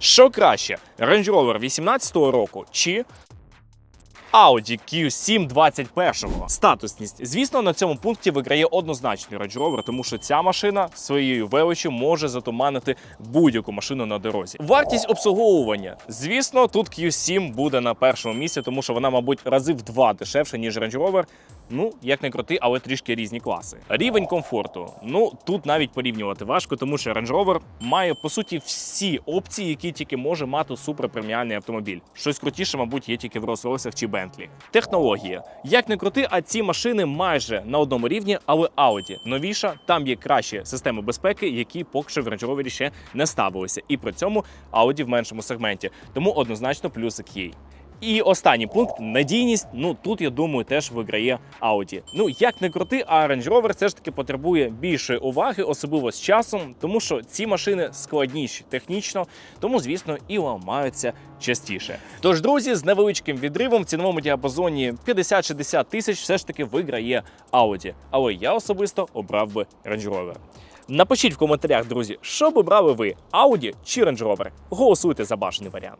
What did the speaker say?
Що краще, Range Rover 18-го року чи Audi Q7 21-го. Статусність. Звісно, на цьому пункті виграє однозначний Range Rover, тому що ця машина своєю величю може затуманити будь-яку машину на дорозі. Вартість обслуговування. Звісно, тут Q7 буде на першому місці, тому що вона, мабуть, рази в два дешевше, ніж Range Rover. Ну, як не крути, але трішки різні класи. Рівень комфорту. Ну тут навіть порівнювати важко, тому що Range Rover має по суті всі опції, які тільки може мати суперпреміальний автомобіль. Щось крутіше, мабуть, є тільки в Rolls-Royce чи Bentley. Технологія. Як не крути, а ці машини майже на одному рівні, але Audi новіша, там є кращі системи безпеки, які поки що в Range Rover ще не ставилися. І при цьому Audi в меншому сегменті. Тому однозначно плюсик є. І останній пункт надійність. Ну тут я думаю, теж виграє Audi. Ну як не крути, а Range Rover все ж таки потребує більшої уваги, особливо з часом, тому що ці машини складніші технічно, тому звісно і ламаються частіше. Тож, друзі, з невеличким відривом в ціновому діапазоні 50-60 тисяч все ж таки виграє Audi. Але я особисто обрав би Range Rover. Напишіть в коментарях, друзі, що б обрали ви Audi чи Range Rover? Голосуйте за бажаний варіант.